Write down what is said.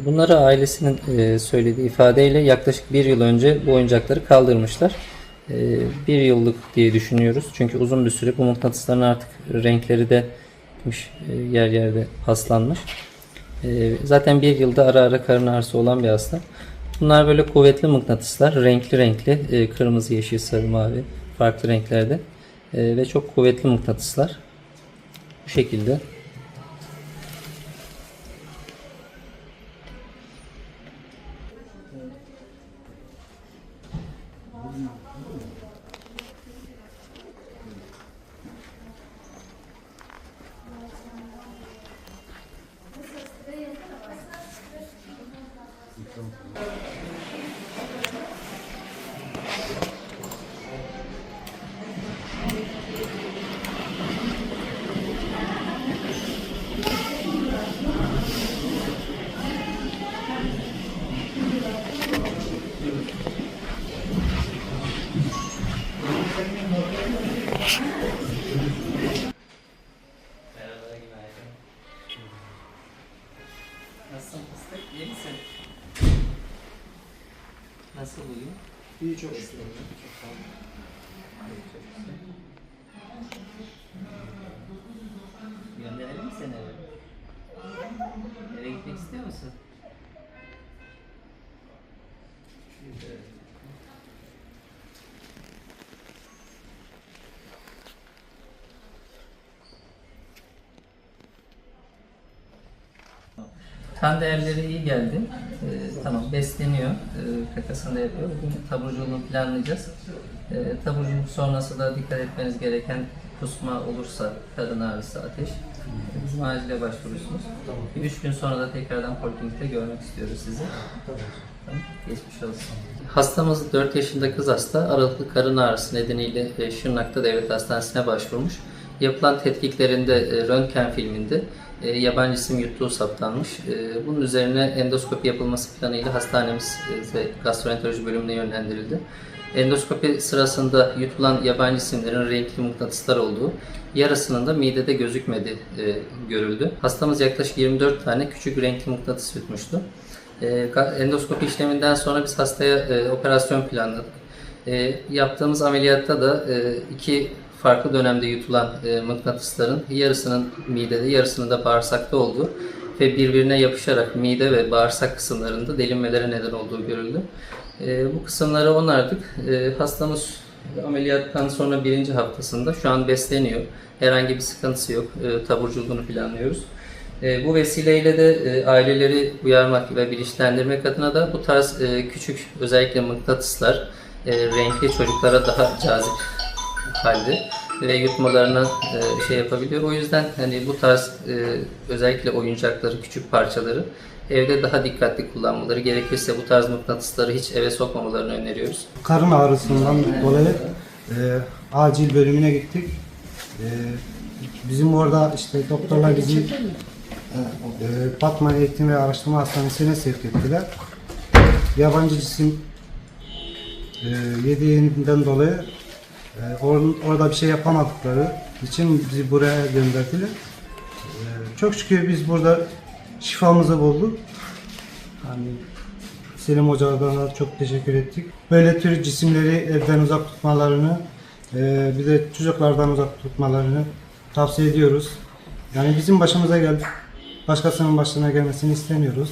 Bunları ailesinin e, söylediği ifadeyle yaklaşık bir yıl önce bu oyuncakları kaldırmışlar. E, bir yıllık diye düşünüyoruz. Çünkü uzun bir süre bu mıknatısların artık renkleri de e, yer yerde paslanmış. Zaten bir yılda ara ara karın ağrısı olan bir hasta. Bunlar böyle kuvvetli mıknatıslar. Renkli renkli. kırmızı, yeşil, sarı, mavi. Farklı renklerde. Ve çok kuvvetli mıknatıslar. Bu şekilde. Então. Nasılsın fıstık? İyi misin? Nasıl bugün? İyi çok şükür. Çok sağ olun. Gönderelim mi seni eve? Eve gitmek istiyor musun? Kan değerleri iyi geldi. Ee, tamam besleniyor. Ee, kakasını da yapıyor. Bugün taburculuğunu planlayacağız. Ee, taburculuk sonrası da dikkat etmeniz gereken kusma olursa, karın ağrısı, ateş. Bizim acile başvurursunuz. Bir üç gün sonra da tekrardan poliklinikte görmek istiyoruz sizi. Tamam, geçmiş olsun. Hastamız 4 yaşında kız hasta. Aralıklı karın ağrısı nedeniyle e, Şırnak'ta devlet hastanesine başvurmuş. Yapılan tetkiklerinde e, röntgen filminde e, yabancı cisim yuttuğu saptanmış. E, bunun üzerine endoskopi yapılması planıyla hastanemiz gastroenteroloji bölümüne yönlendirildi. Endoskopi sırasında yutulan yabancı cisimlerin renkli mıknatıslar olduğu, yarısının da midede gözükmedi e, görüldü. Hastamız yaklaşık 24 tane küçük renkli mıknatıs yutmuştu. E, endoskopi işleminden sonra biz hastaya e, operasyon planladık. E, yaptığımız ameliyatta da e, iki farklı dönemde yutulan e, mıknatısların yarısının midede, yarısının da bağırsakta olduğu ve birbirine yapışarak mide ve bağırsak kısımlarında delinmelere neden olduğu görüldü. E, bu kısımları onardık. E, hastamız ameliyattan sonra birinci haftasında şu an besleniyor. Herhangi bir sıkıntısı yok. E, taburculuğunu planlıyoruz. E, bu vesileyle de e, aileleri uyarmak ve bilinçlendirmek adına da bu tarz e, küçük özellikle mıknatıslar e, renkli çocuklara daha cazip halde ve yutmalarına e, şey yapabiliyor. O yüzden hani bu tarz e, özellikle oyuncakları, küçük parçaları evde daha dikkatli kullanmaları gerekirse bu tarz mıknatısları hiç eve sokmamalarını öneriyoruz. Karın ağrısından dolayı e, acil bölümüne gittik. E, bizim orada işte doktorlar bizi e, Batman Eğitim ve Araştırma Hastanesi'ne sevk ettiler. Yabancı cisim e, yediğinden dolayı e, or- orada bir şey yapamadıkları için bizi buraya gönderdiler. E, çok şükür biz burada şifamızı bulduk. Hani Selim Hoca'dan da çok teşekkür ettik. Böyle tür cisimleri evden uzak tutmalarını, e, bir de çocuklardan uzak tutmalarını tavsiye ediyoruz. Yani bizim başımıza geldi. Başkasının başına gelmesini istemiyoruz.